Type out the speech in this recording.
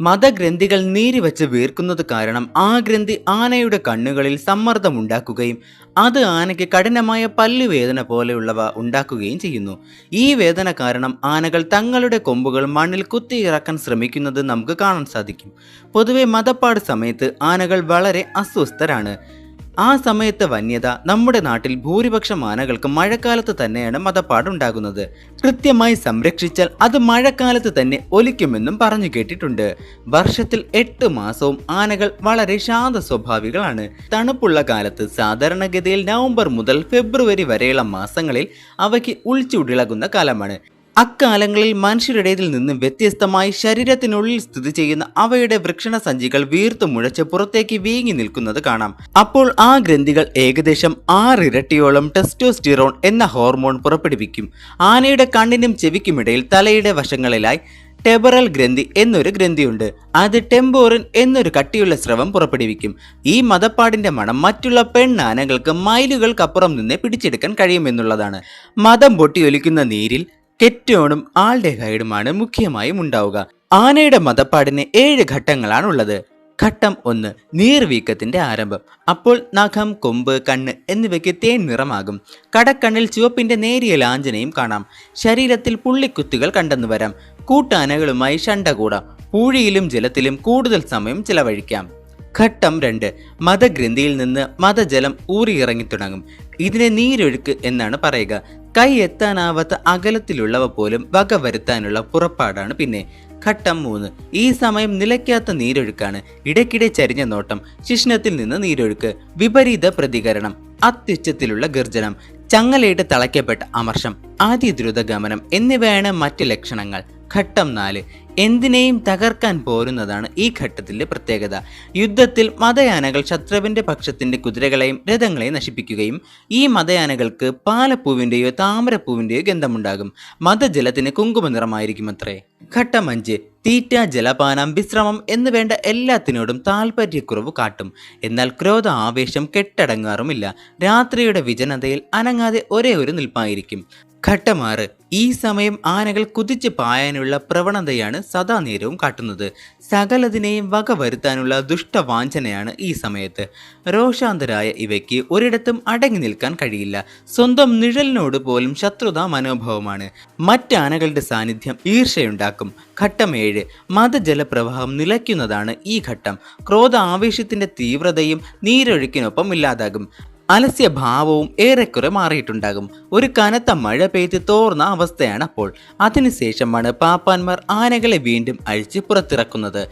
മതഗ്രന്ഥികൾ നീരിവച്ച് വീർക്കുന്നത് കാരണം ആ ഗ്രന്ഥി ആനയുടെ കണ്ണുകളിൽ സമ്മർദ്ദമുണ്ടാക്കുകയും അത് ആനയ്ക്ക് കഠിനമായ പല്ലുവേദന പോലെയുള്ളവ ഉണ്ടാക്കുകയും ചെയ്യുന്നു. ഈ വേദന കാരണം ആനകൾ തങ്ങളുടെ കൊമ്പുകൾ മണ്ണിൽ കുത്തിയിറക്കാൻ ശ്രമിക്കുന്നത് നമുക്ക് കാണാൻ സാധിക്കും. പൊതുവെ മതപ്പാട് സമയത്ത് ആനകൾ വളരെ അസ്വസ്ഥരാണ്. ആ സമയത്തെ വന്യത നമ്മുടെ നാട്ടിൽ ഭൂരിപക്ഷം ആനകൾക്ക് മഴക്കാലത്ത് തന്നെയാണ് മതപ്പാടുണ്ടാകുന്നത്. കൃത്യമായി സംരക്ഷിച്ചാൽ അത് മഴക്കാലത്ത് തന്നെ ഒലിക്കുമെന്നും പറഞ്ഞു കേട്ടിട്ടുണ്ട്. വർഷത്തിൽ എട്ട് മാസവും ആനകൾ വളരെ ശാന്ത സ്വഭാവികളാണ്. തണുപ്പുള്ള കാലത്ത് സാധാരണഗതിയിൽ നവംബർ മുതൽ ഫെബ്രുവരി വരെയുള്ള മാസങ്ങളിൽ അവയ്ക്ക് ഉൾച്ചുടിളകുന്ന കാലമാണ്. അക്കാലങ്ങളിൽ മനുഷ്യരുടേതിൽ നിന്ന് വ്യത്യസ്തമായി ശരീരത്തിനുള്ളിൽ സ്ഥിതി ചെയ്യുന്ന അവയുടെ വൃക്ഷണ സഞ്ചികൾ വീർത്തു മുഴച്ച് പുറത്തേക്ക് വീങ്ങി നിൽക്കുന്നത് കാണാം. അപ്പോൾ ആ ഗ്രന്ഥികൾ ഏകദേശം ആറിരട്ടിയോളം ടെസ്റ്റോസ്റ്റിറോൺ എന്ന ഹോർമോൺ പുറപ്പെടുവിക്കും. ആനയുടെ കണ്ണിനും ചെവിക്കുമിടയിൽ തലയുടെ വശങ്ങളിലായി ടെബറൽ ഗ്രന്ഥി എന്നൊരു ഗ്രന്ഥിയുണ്ട്. അത് ടെമ്പോറിൻ എന്നൊരു കട്ടിയുള്ള സ്രവം പുറപ്പെടുവിക്കും. ഈ മതപ്പാടിന്റെ മണം മറ്റുള്ള പെണ്ണാനകൾക്ക് മൈലുകൾക്കപ്പുറം നിന്ന് പിടിച്ചെടുക്കാൻ കഴിയുമെന്നുള്ളതാണ്. മതം പൊട്ടിയൊലിക്കുന്ന നീരിൽ കെറ്റോണും ആൾഡെഹൈഡുമാണ് മുഖ്യമായും ഉണ്ടാവുക. ആനയുടെ മതപ്പാടിന് ഏഴ് ഘട്ടങ്ങളാണുള്ളത്. ഘട്ടം ഒന്ന് നീർവീക്കത്തിന്റെ ആരംഭം. അപ്പോൾ നഖം കൊമ്പ് കണ്ണ് എന്നിവയ്ക്ക് തേൻ നിറമാകും. കടക്കണ്ണിൽ ചുവപ്പിന്റെ നേരിയ ലാഞ്ചനയും കാണാം. ശരീരത്തിൽ പുള്ളിക്കുത്തുകൾ കണ്ടെന്നു വരാം. കൂട്ടാനകളുമായി ഷണ്ട കൂടാം. പൂഴിയിലും ജലത്തിലും കൂടുതൽ സമയം ചിലവഴിക്കാം. ഘട്ടം രണ്ട്. മതഗ്രന്ഥിയിൽ നിന്ന് മതജലം ഊറിയിറങ്ങി തുടങ്ങും. ഇതിനെ നീരൊഴുക്ക് എന്നാണ് പറയുക. കൈ എത്താനാവാത്ത അകലത്തിലുള്ളവ പോലും വക വരുത്താനുള്ള പുറപ്പാടാണ് പിന്നെ. ഘട്ടം മൂന്ന്. ഈ സമയം നിലയ്ക്കാത്ത നീരൊഴുക്കാണ്. ഇടയ്ക്കിടെ ചരിഞ്ഞ നോട്ടം. ശിഷ്ണത്തിൽ നിന്ന് നീരൊഴുക്ക്. വിപരീത പ്രതികരണം. അത്യുച്ചത്തിലുള്ള ഗർജനം. ചങ്ങലയിട്ട് തളയ്ക്കപ്പെട്ട അമർഷം. ആദ്യ ദ്രുതഗമനം എന്നിവയാണ് മറ്റ് ലക്ഷണങ്ങൾ. ഘട്ടം നാല്. എന്തിനേയും തകർക്കാൻ പോരുന്നതാണ് ഈ ഘട്ടത്തിന്റെ പ്രത്യേകത. യുദ്ധത്തിൽ മതയാനകൾ ശത്രുവിന്റെ പക്ഷത്തിന്റെ കുതിരകളെയും രഥങ്ങളെയും നശിപ്പിക്കുകയും ഈ മതയാനകൾക്ക് പാലപ്പൂവിന്റെയോ താമരപ്പൂവിന്റെയോ ഗന്ധമുണ്ടാകും. മതജലത്തിന് കുങ്കുമ നിറമായിരിക്കും അത്രേ ഘട്ടം അഞ്ച്. തീറ്റ ജലപാനം വിശ്രമം എന്ന് വേണ്ട എല്ലാത്തിനോടും താല്പര്യക്കുറവ് കാട്ടും. എന്നാൽ ക്രോധ ആവേശം കെട്ടടങ്ങാറുമില്ല. രാത്രിയുടെ വിജനതയിൽ അനങ്ങാതെ ഒരേ ഒരു നിൽപ്പായിരിക്കും. ഘട്ടമാറ്. ഈ സമയം ആനകൾ കുതിച്ച് പായാനുള്ള പ്രവണതയാണ് സദാ നേരവും കാട്ടുന്നത്. സകലതിനെയും വക വരുത്താനുള്ള ദുഷ്ടവാഞ്ചനയാണ് ഈ സമയത്ത്. രോഷാന്തരായ ഇവയ്ക്ക് ഒരിടത്തും അടങ്ങി നിൽക്കാൻ കഴിയില്ല. സ്വന്തം നിഴലിനോട് പോലും ശത്രുതാ മനോഭാവമാണ്. മറ്റാനകളുടെ സാന്നിധ്യം ഈർഷയുണ്ടാക്കും ഘട്ടം ഏഴ്. മതജലപ്രവാഹം നിലയ്ക്കുന്നതാണ് ഈ ഘട്ടം. ക്രോധ ആവേശത്തിന്റെ തീവ്രതയും നീരൊഴുക്കിനൊപ്പം ഇല്ലാതാകും. അലസ്യഭാവവും ഏറെക്കുറെ മാറിയിട്ടുണ്ടാകും. ഒരു കനത്ത മഴ പെയ്ത് തോർന്ന അവസ്ഥയാണ് അപ്പോൾ അതിനുശേഷമാണ് പാപ്പാന്മാർ ആനകളെ വീണ്ടും അഴിച്ച് പുറത്തിറക്കുന്നത്.